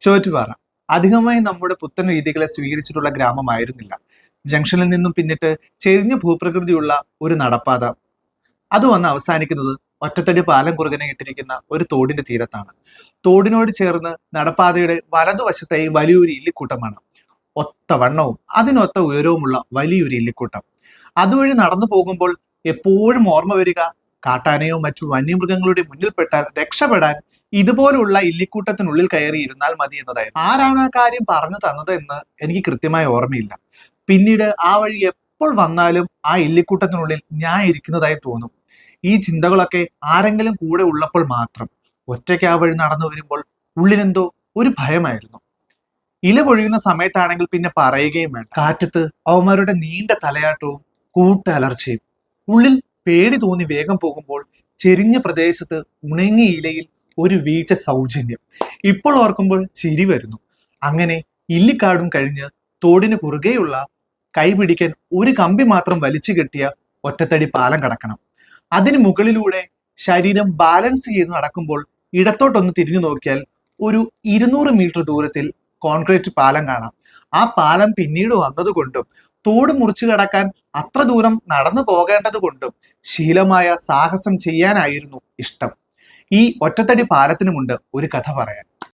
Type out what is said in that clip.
ചോറ്റുപാറ അധികമായി നമ്മുടെ പുത്തൻ രീതികളെ സ്വീകരിച്ചിട്ടുള്ള ഗ്രാമമായിരുന്നില്ല. ജംഗ്ഷനിൽ നിന്നും പിന്നിട്ട് ചെരിഞ്ഞ ഭൂപ്രകൃതിയുള്ള ഒരു നടപ്പാത. അത് വന്ന് അവസാനിക്കുന്നത് ഒറ്റത്തടി പാലം കുറുകനെ ഇട്ടിരിക്കുന്ന ഒരു തോടിന്റെ തീരത്താണ്. തോടിനോട് ചേർന്ന് നടപ്പാതയുടെ വലതുവശത്തായി വലിയൊരു ഇല്ലിക്കൂട്ടമാണ്. ഒത്ത വണ്ണവും അതിനൊത്ത ഉയരവുമുള്ള വലിയൊരു ഇല്ലിക്കൂട്ടം. അതുവഴി നടന്നു പോകുമ്പോൾ എപ്പോഴും ഓർമ്മ വരിക കാട്ടാനയോ മറ്റു വന്യമൃഗങ്ങളുടെ മുന്നിൽപ്പെട്ടാൽ രക്ഷപ്പെടാൻ ഇതുപോലുള്ള ഇല്ലിക്കൂട്ടത്തിനുള്ളിൽ കയറി ഇരുന്നാൽ മതി എന്നതായിരുന്നു. ആരാണ് ആ കാര്യം പറഞ്ഞു തന്നത് എന്ന് എനിക്ക് കൃത്യമായി ഓർമ്മയില്ല. പിന്നീട് ആ വഴി എപ്പോൾ വന്നാലും ആ ഇല്ലിക്കൂട്ടത്തിനുള്ളിൽ ഞാൻ ഇരിക്കുന്നതായി തോന്നും. ഈ ചിന്തകളൊക്കെ ആരെങ്കിലും കൂടെ ഉള്ളപ്പോൾ മാത്രം. ഒറ്റയ്ക്ക് ആ വഴി നടന്നു വരുമ്പോൾ ഉള്ളിലെന്തോ ഒരു ഭയമായിരുന്നു. ഇല പൊഴിയുന്ന സമയത്താണെങ്കിൽ പിന്നെ പറയുകയും വേണ്ട. കാറ്റത്ത് അവന്മാരുടെ നീണ്ട തലയാട്ടവും കൂട്ടലർച്ചയും ഉള്ളിൽ പേടി തോന്നി വേഗം പോകുമ്പോൾ ചെരിഞ്ഞ പ്രദേശത്ത് ഉണങ്ങിയ ഇലയിൽ ഒരു വീഴ്ച സൗജന്യം. ഇപ്പോൾ ഓർക്കുമ്പോൾ ചിരി വരുന്നു. അങ്ങനെ ഇല്ലിക്കാടും കഴിഞ്ഞ് തോടിന് കുറുകെയുള്ള കൈപിടിക്കാൻ ഒരു കമ്പി മാത്രം വലിച്ചു കെട്ടിയ ഒറ്റത്തടി പാലം കടക്കണം. അതിന് മുകളിലൂടെ ശരീരം ബാലൻസ് ചെയ്ത് നടക്കുമ്പോൾ ഇടത്തോട്ടൊന്ന് തിരിഞ്ഞു നോക്കിയാൽ ഒരു ഇരുന്നൂറ് മീറ്റർ ദൂരത്തിൽ കോൺക്രീറ്റ് പാലം കാണാം. ആ പാലം പിന്നീട് വന്നതുകൊണ്ടും തോട് മുറിച്ചു കടക്കാൻ അത്ര ദൂരം നടന്നു പോകേണ്ടതുകൊണ്ടും ശീലമായ സാഹസം ചെയ്യാനായിരുന്നു ഇഷ്ടം. ഈ ഒറ്റത്തടി പാലത്തിനുമുണ്ട് ഒരു കഥ പറയാൻ.